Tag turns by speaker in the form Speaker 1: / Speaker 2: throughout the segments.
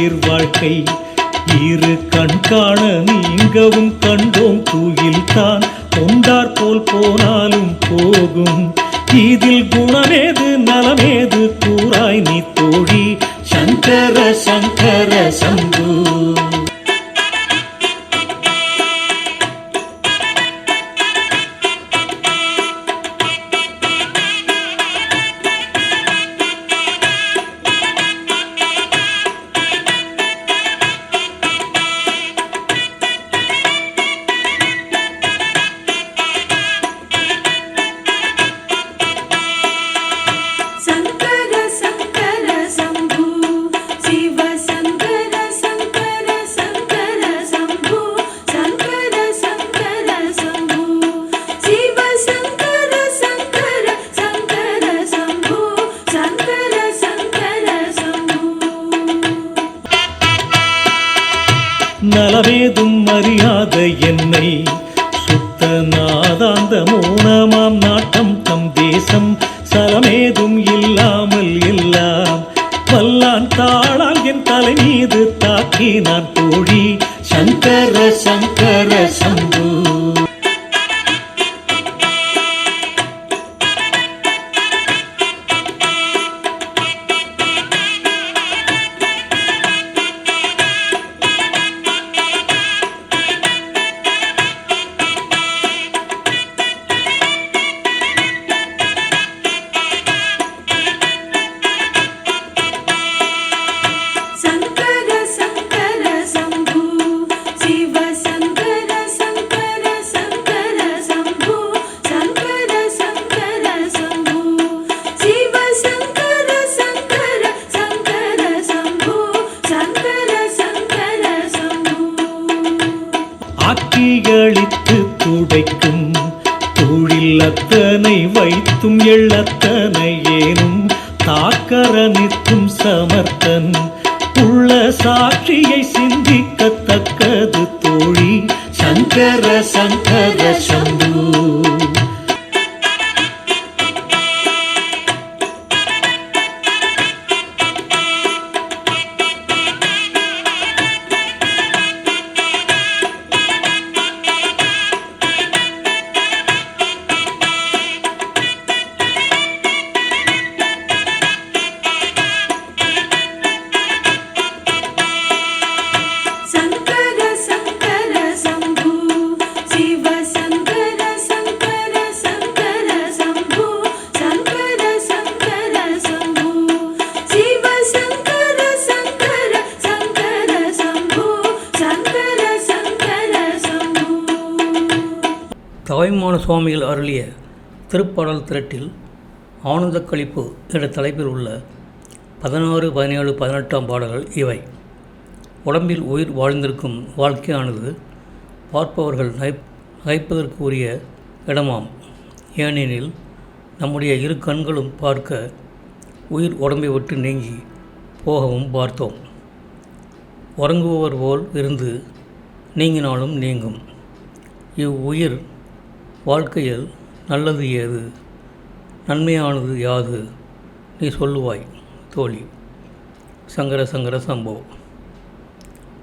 Speaker 1: உயிர் வாழ்க்கை. இரு கண் காண நீங்கவும் கண்டோம் தூயில் தான் கொண்டார் போல் போனாலும் போகும். இதில் குணமேது நலமேதும் அறியாத என்னை சுத்த நாதாந்த மோனமாம் நாட்டம் தம் தேசம். சலமேதும் இல்லாமல் எல்லாம் வல்லான் தாளால் என் தலை மீது தாக்கி நான் தோழி. சங்கர சங்கர சம்பு. ஆக்கிகளித்து துடைக்கும் தொழில் அத்தனை வைத்தும் எள்ளத்தனை ஏனும் தாக்கர சமர்த்தன் உள்ள சாட்சியை சிந்திக்கத்தக்கது தோழி. சங்கர சங்கர
Speaker 2: சம்
Speaker 3: தாய்மான சுவாமிகள் அருளிய திருப்பாடல் திரட்டில் ஆனந்த என்ற தலைப்பில் உள்ள பதினாறு பதினேழு பதினெட்டாம் பாடல்கள் இவை. உடம்பில் உயிர் வாழ்ந்திருக்கும் வாழ்க்கையானது பார்ப்பவர்கள் நகை நகைப்பதற்கு உரிய இடமாம். ஏனெனில் நம்முடைய இரு கண்களும் பார்க்க உயிர் உடம்பை விட்டு நீங்கி போகவும் பார்த்தோம். உறங்குபவர் போல் இருந்து நீங்கினாலும் நீங்கும். இவ்வுயிர் வாழ்க்கையில் நல்லது ஏது? நன்மையானது யாது? நீ சொல்லுவாய் தோழி. சங்கர சங்கர சம்பவம்.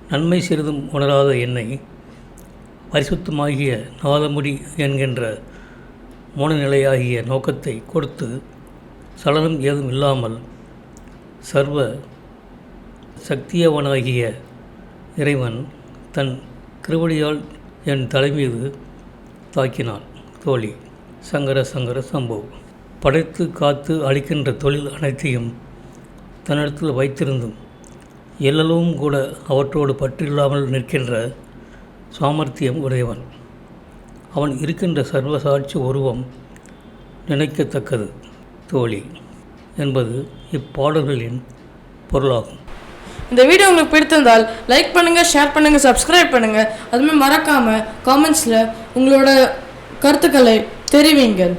Speaker 3: நன்மை சிறிதும் உணராத என்னை பரிசுத்தமாகிய நாதமுடி என்கின்ற மோனநிலையாகிய நோக்கத்தை கொடுத்து சலனம் ஏதும் இல்லாமல் சர்வ சக்தியவனாகிய இறைவன் தன் கிருபடியால் என் தலைமீது தாக்கினான். தோழி சங்கர சங்கர சம்பவ் படைத்து காத்து அளிக்கின்ற தொழில் அனைத்தையும் தன்னிடத்தில் வைத்திருந்தும் எல்லளவும் கூட அவற்றோடு பற்றில்லாமல் நிற்கின்ற சாமர்த்தியம் உடையவன். அவன் இருக்கின்ற சர்வசாட்சி உருவம் நினைக்கத்தக்கது தோழி என்பது இப்பாடல்களின் பொருளாகும்.
Speaker 4: இந்த வீடியோ உங்களுக்கு பிடித்திருந்தால் லைக் பண்ணுங்கள் ஷேர் பண்ணுங்கள் சப்ஸ்கிரைப் பண்ணுங்கள் அதுமாதிரி மறக்காமல் காமெண்ட்ஸில் உங்களோட கருத்துக்களை தெரிவிங்கள்.